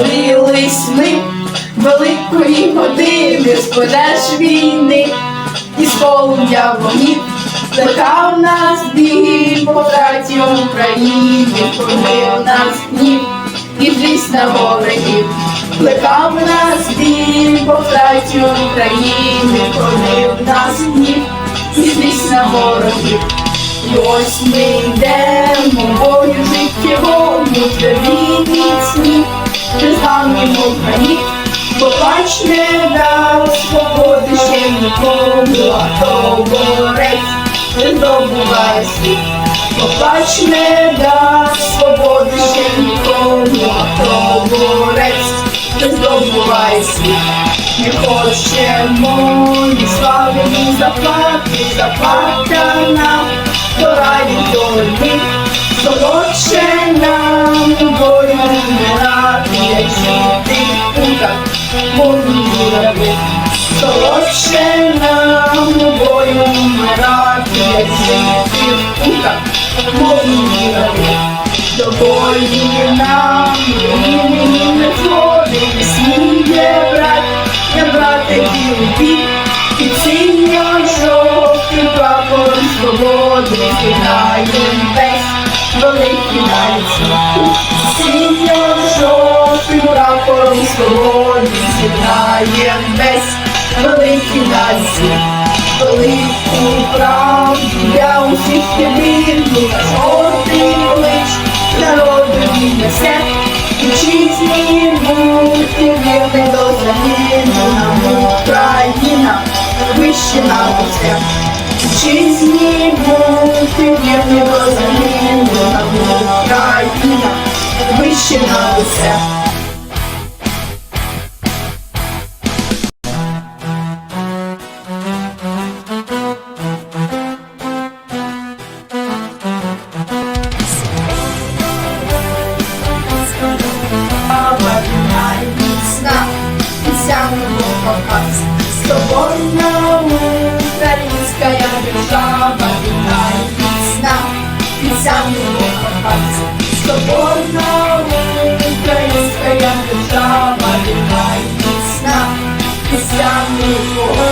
Дождились ми великої години, сподеш війни, і з полум'я вогнів Плекав нас біль по втраті України, ходив нас гнів, і злість на ворогів. Плекав нас біль по втраті України, ходив нас гнів, і злість на ворогів. І ось ми йдемо бою життєвому, тверді міцні, незламні мовкані, Побач не дав свободи ще нікому, а то борець здобуває світ. Побач не дав свободи ще нікому, а то борець здобуває світ. Не хочемо ні слави, ні заплати, заплата нам, від дороги. Солодше раби. Солодше нам бою вмирати, путах, вогні. До бою нам нині не не сміє брат, не брати білий під синьо жовтим прапором свободи кидаєм весь великий навіть весь великий навіть велику правду для усіх єдину гордий лиш народу він несе. Вітчизні бути вірний до загину нам Україна вище на усе. Вітчизні бути вірний до загину нам Україна вище на усе Кавказ, з тобою нам українська держава вітає пісна, пісня Кавказ, з тобою нам українська держава вітає пісна, пісня Кавказ.